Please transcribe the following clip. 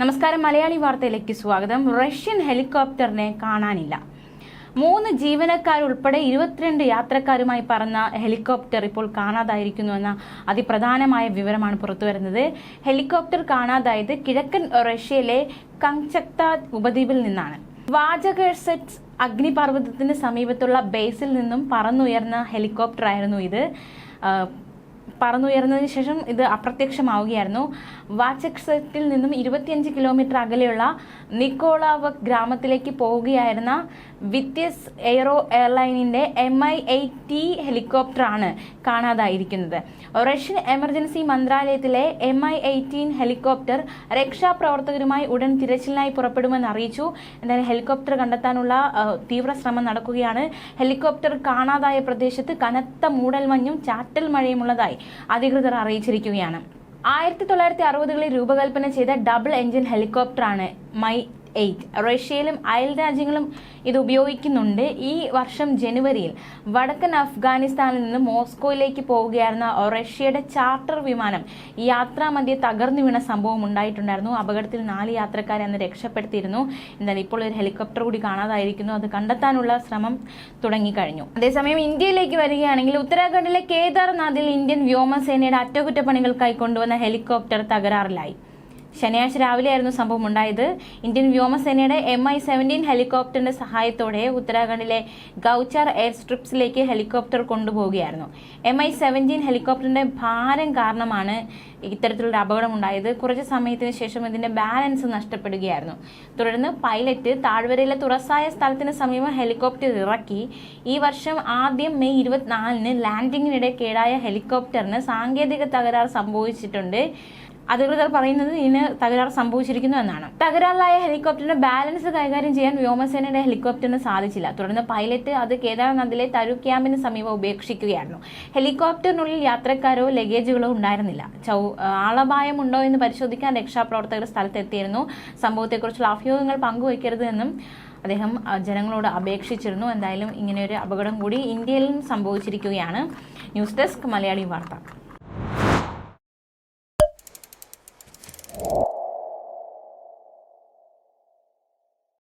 നമസ്കാരം. മലയാളി വാർത്തയിലേക്ക് സ്വാഗതം. റഷ്യൻ ഹെലികോപ്റ്ററിനെ കാണാനില്ല. മൂന്ന് ജീവനക്കാരുൾപ്പെടെ ഇരുപത്തിരണ്ട് യാത്രക്കാരുമായി പറന്ന ഹെലികോപ്റ്റർ ഇപ്പോൾ കാണാതായിരിക്കുന്നുവെന്ന അതിപ്രധാനമായ വിവരമാണ് പുറത്തുവരുന്നത്. ഹെലികോപ്റ്റർ കാണാതായത് കിഴക്കൻ റഷ്യയിലെ കങ്ചക്ത ഉപദ്വീപിൽ നിന്നാണ്. വാചകേഴ്സെറ്റ്സ് അഗ്നിപർവതത്തിന് സമീപത്തുള്ള ബേസിൽ നിന്നും പറന്നുയർന്ന ഹെലികോപ്റ്റർ ആയിരുന്നു ഇത് പറന്നുയർന്നതിന് ശേഷം ഇത് അപ്രത്യക്ഷമാവുകയായിരുന്നു. വാച്ചക്സെറ്റിൽ നിന്നും ഇരുപത്തിയഞ്ച് കിലോമീറ്റർ അകലെയുള്ള നിക്കോളാവ് ഗ്രാമത്തിലേക്ക് പോവുകയായിരുന്ന വിത്യസ് എയറോ എയർലൈനിന്റെ എം ഐ എയ്റ്റ് ടി ഹെലികോപ്റ്ററാണ് കാണാതായിരിക്കുന്നത്. റഷ്യൻ എമർജൻസി മന്ത്രാലയത്തിലെ എം ഐ എയ്റ്റീൻ ഹെലികോപ്റ്റർ രക്ഷാപ്രവർത്തകരുമായി ഉടൻ തിരച്ചിലിനായി പുറപ്പെടുമെന്ന് അറിയിച്ചു. എന്തായാലും ഹെലികോപ്റ്റർ കണ്ടെത്താനുള്ള തീവ്ര ശ്രമം നടക്കുകയാണ്. ഹെലികോപ്റ്റർ കാണാതായ പ്രദേശത്ത് കനത്ത മൂടൽമഞ്ഞും ചാറ്റൽ മഴയുമുള്ളതായി അധികൃതർ അറിയിച്ചിരിക്കുകയാണ്. ആയിരത്തി തൊള്ളായിരത്തി അറുപതുകളിൽ രൂപകൽപ്പന ചെയ്ത ഡബിൾ എഞ്ചിൻ ഹെലികോപ്റ്ററാണ് മൈ എയ്റ്റ്. റഷ്യയിലും അയൽ രാജ്യങ്ങളും ഇത് ഉപയോഗിക്കുന്നുണ്ട്. ഈ വർഷം ജനുവരിയിൽ വടക്കൻ അഫ്ഗാനിസ്ഥാനിൽ നിന്ന് മോസ്കോയിലേക്ക് പോവുകയായിരുന്ന റഷ്യയുടെ ചാർട്ടർ വിമാനം യാത്രാമധ്യേ തകർന്നു വീണ സംഭവം ഉണ്ടായിട്ടുണ്ടായിരുന്നു. അപകടത്തിൽ നാല് യാത്രക്കാരെ അന്ന് രക്ഷപ്പെടുത്തിയിരുന്നു. എന്നാൽ ഇപ്പോൾ ഒരു ഹെലികോപ്റ്റർ കൂടി കാണാതായിരിക്കുന്നു. അത് കണ്ടെത്താനുള്ള ശ്രമം തുടങ്ങിക്കഴിഞ്ഞു. അതേസമയം ഇന്ത്യയിലേക്ക് വരികയാണെങ്കിൽ ഉത്തരാഖണ്ഡിലെ കേദാർനാഥിൽ ഇന്ത്യൻ വ്യോമസേനയുടെ അറ്റകുറ്റപ്പണികൾക്കായി കൊണ്ടുവന്ന ഹെലികോപ്റ്റർ തകരാറിലായി. ശനിയാഴ്ച രാവിലെയായിരുന്നു സംഭവം ഉണ്ടായത്. ഇന്ത്യൻ വ്യോമസേനയുടെ എം ഐ സെവന്റീൻ ഹെലികോപ്റ്ററിന്റെ സഹായത്തോടെ ഉത്തരാഖണ്ഡിലെ ഗൌച്ചാർ എയർ സ്ട്രിപ്സിലേക്ക് ഹെലികോപ്റ്റർ കൊണ്ടുപോവുകയായിരുന്നു. എം ഐ സെവന്റീൻ ഹെലികോപ്റ്ററിന്റെ ഭാരം കാരണമാണ് ഇത്തരത്തിലുള്ള അപകടം ഉണ്ടായത് കുറച്ച് സമയത്തിന് ശേഷം ഇതിന്റെ ബാലൻസ് നഷ്ടപ്പെടുകയായിരുന്നു. തുടർന്ന് പൈലറ്റ് താഴ്വരയിലെ തുറസായ സ്ഥലത്തിന് സമീപം ഹെലികോപ്റ്റർ ഇറക്കി. ഈ വർഷം ആദ്യം മെയ് ഇരുപത്തിനാലിന് ലാൻഡിങ്ങിനിടെ കേടായ ഹെലികോപ്റ്ററിന് സാങ്കേതിക തകരാർ സംഭവിച്ചിട്ടുണ്ട്. അധികൃതർ പറയുന്നത് ഇതിന് തകരാർ സംഭവിച്ചിരിക്കുന്നു എന്നാണ്. തകരാറിലായ ഹെലികോപ്റ്ററിന് ബാലൻസ് കൈകാര്യം ചെയ്യാൻ വ്യോമസേനയുടെ ഹെലികോപ്റ്ററിന് സാധിച്ചില്ല. തുടർന്ന് പൈലറ്റ് അത് കേദാർനാഥിലെ തരു ക്യാമ്പിന് സമീപം ഉപേക്ഷിക്കുകയായിരുന്നു. ഹെലികോപ്റ്ററിനുള്ളിൽ യാത്രക്കാരോ ലഗേജുകളോ ഉണ്ടായിരുന്നില്ല. ചൗ ആളപായമുണ്ടോ എന്ന് പരിശോധിക്കാൻ രക്ഷാപ്രവർത്തകർ സ്ഥലത്തെത്തിയിരുന്നു. സംഭവത്തെക്കുറിച്ചുള്ള അഭ്യൂഹങ്ങൾ പങ്കുവയ്ക്കരുത് എന്നും അദ്ദേഹം ജനങ്ങളോട് അപേക്ഷിച്ചിരുന്നു. എന്തായാലും ഇങ്ങനെയൊരു അപകടം കൂടി ഇന്ത്യയിലും സംഭവിച്ചിരിക്കുകയാണ്. ന്യൂസ് ഡെസ്ക് മലയാളി വാർത്ത. you